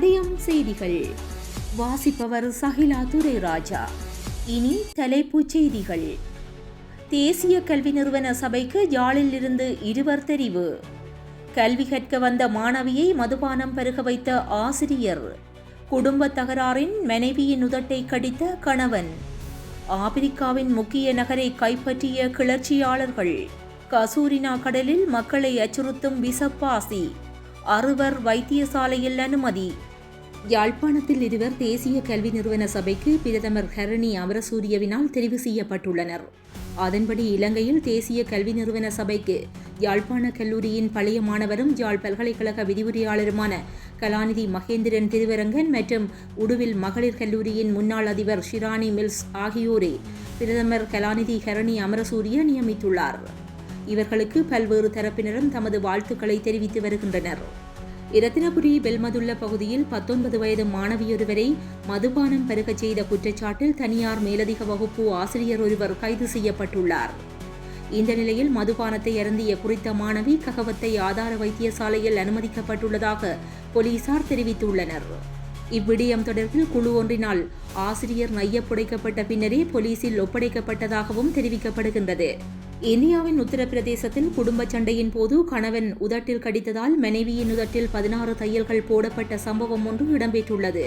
மதியம் செய்திகள். வாசிப்பவர் சகிலா துரைராஜா இனி தலைப்புச் செய்திகள். தேசிய கல்வி நிறுவன சபைக்கு யாழில் இருந்து இருவர் தெரிவு. கல்வி கற்க வந்த மாணவியை மதுபானம் பருக வைத்த ஆசிரியர். குடும்ப தகராறின் மனைவியின் உதட்டை கடித்த கணவன். ஆப்பிரிக்காவின் முக்கிய நகரை கைப்பற்றிய கிளர்ச்சியாளர்கள். கசூரினா கடலில் மக்களை அச்சுறுத்தும் விசப்பாசி. அறுவர் வைத்தியசாலையில் அனுமதி. யாழ்ப்பாணத்தில் இருவர் தேசிய கல்வி நிறுவன சபைக்கு பிரதமர் ஹரணி அமரசூரியவினால் தெரிவு செய்யப்பட்டுள்ளனர். அதன்படி இலங்கையில் தேசிய கல்வி நிறுவன சபைக்கு யாழ்ப்பாண கல்லூரியின் பழைய மாணவரும் யாழ் பல்கலைக்கழக விதிவுரையாளருமான கலாநிதி மகேந்திரன் திருவரங்கன் மற்றும் உடுவில் மகளிர் கல்லூரியின் முன்னாள் அதிபர் ஷிரானி மில்ஸ் ஆகியோரை பிரதமர் கலாநிதி ஹரணி அமரசூரிய நியமித்துள்ளார். இவர்களுக்கு பல்வேறு தரப்பினரும் தமது வாழ்த்துக்களை தெரிவித்து வருகின்றனர். இரத்தினபுரி பெல்மதுள்ள பகுதியில் பத்தொன்பது வயது மாணவியொருவரை மதுபானம் பருகச் செய்த குற்றச்சாட்டில் தனியார் மேலதிக வகுப்பு ஆசிரியர் ஒருவர் கைது செய்யப்பட்டுள்ளார். இந்த நிலையில் மதுபானத்தை அருந்திய குறித்த மாணவி ககவத்தை ஆதார வைத்தியசாலையில் அனுமதிக்கப்பட்டுள்ளதாக போலீசார் தெரிவித்துள்ளனர். இவ்விடயம் தொடர்பில் குழு ஒன்றினால் ஆசிரியர் நையப்புடைக்கப்பட்ட பின்னரே போலீசில் ஒப்படைக்கப்பட்டதாகவும் தெரிவிக்கப்படுகின்றது. இந்தியாவின் உத்தரப்பிரதேசத்தில் குடும்ப சண்டையின் போது கணவன் உதட்டில் கடித்ததால் மனைவியின் உதட்டில் பதினாறு தையல்கள் போடப்பட்ட சம்பவம் ஒன்று இடம்பெற்றுள்ளது.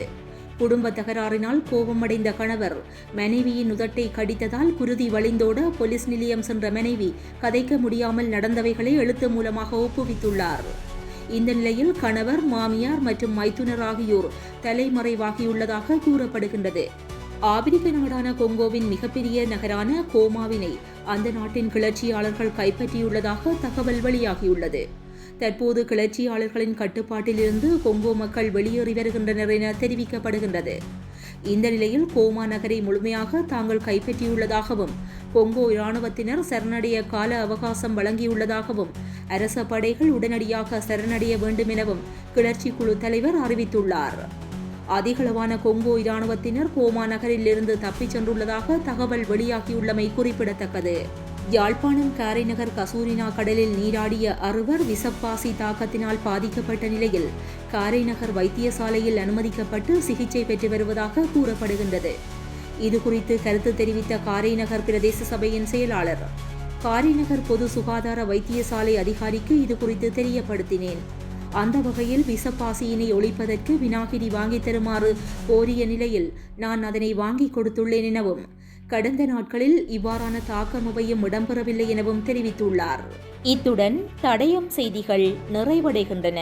குடும்ப தகராறினால் கோபமடைந்த கணவர் மனைவியின் உதட்டை கடித்ததால் குருதி வழிந்தோட போலீஸ் நிலையம் சென்ற மனைவி கதைக்க முடியாமல் நடந்தவைகளை எழுத்து மூலமாக ஒப்புவித்துள்ளார். இந்த நிலையில் கணவர் மாமியார் மற்றும் மைத்துனர் ஆகியோர் தலைமறைவாகியுள்ளதாக கூறப்படுகின்றது. ஆபிரிக்க நாடான கொங்கோவின் மிகப்பெரிய நகரான கோமாவினை அந்த நாட்டின் கிளர்ச்சியாளர்கள் கைப்பற்றியுள்ளதாக தகவல் வெளியாகியுள்ளது. தற்போது கிளர்ச்சியாளர்களின் கட்டுப்பாட்டிலிருந்து கொங்கோ மக்கள் வெளியேறி வருகின்றனர் என தெரிவிக்கப்படுகின்றது. இந்த நிலையில் கோமா நகரை முழுமையாக தாங்கள் கைப்பற்றியுள்ளதாகவும் கொங்கோ இராணுவத்தினர் சரணடைய கால அவகாசம் வழங்கியுள்ளதாகவும் அரச படைகள் உடனடியாக சரணடைய வேண்டும் எனவும் கிளர்ச்சி குழு தலைவர் அறிவித்துள்ளார். அதிகளவான கொங்கோ இராணுவத்தினர் கோமா நகரில் இருந்து தப்பிச் சென்றுள்ளதாக தகவல் வெளியாகியுள்ளமை குறிப்பிடத்தக்கது. யாழ்ப்பாணம் காரைநகர் கசூரினா கடலில் நீராடிய அறுவர் விசப்பாசி தாக்கத்தினால் பாதிக்கப்பட்ட நிலையில் காரைநகர் வைத்தியசாலையில் அனுமதிக்கப்பட்டு சிகிச்சை பெற்று வருவதாக கூறப்படுகின்றது. இதுகுறித்து கருத்து தெரிவித்த காரைநகர் பிரதேச சபையின் செயலாளர் காரைநகர் பொது சுகாதார வைத்தியசாலை அதிகாரிக்கு இதுகுறித்து தெரியப்படுத்தினேன். அந்த வகையில் விசப்பாசியினை ஒழிப்பதற்கு வினாகிரி வாங்கித் தருமாறு கோரிய நிலையில் நான் அதனை வாங்கிக் கொடுத்துள்ளேன் எனவும் கடந்த நாட்களில் இவ்வாறான தாக்கம் உபயம் இடம்பெறவில்லை எனவும் தெரிவித்துள்ளார். இத்துடன் தடயம் செய்திகள் நிறைவடைகின்றன.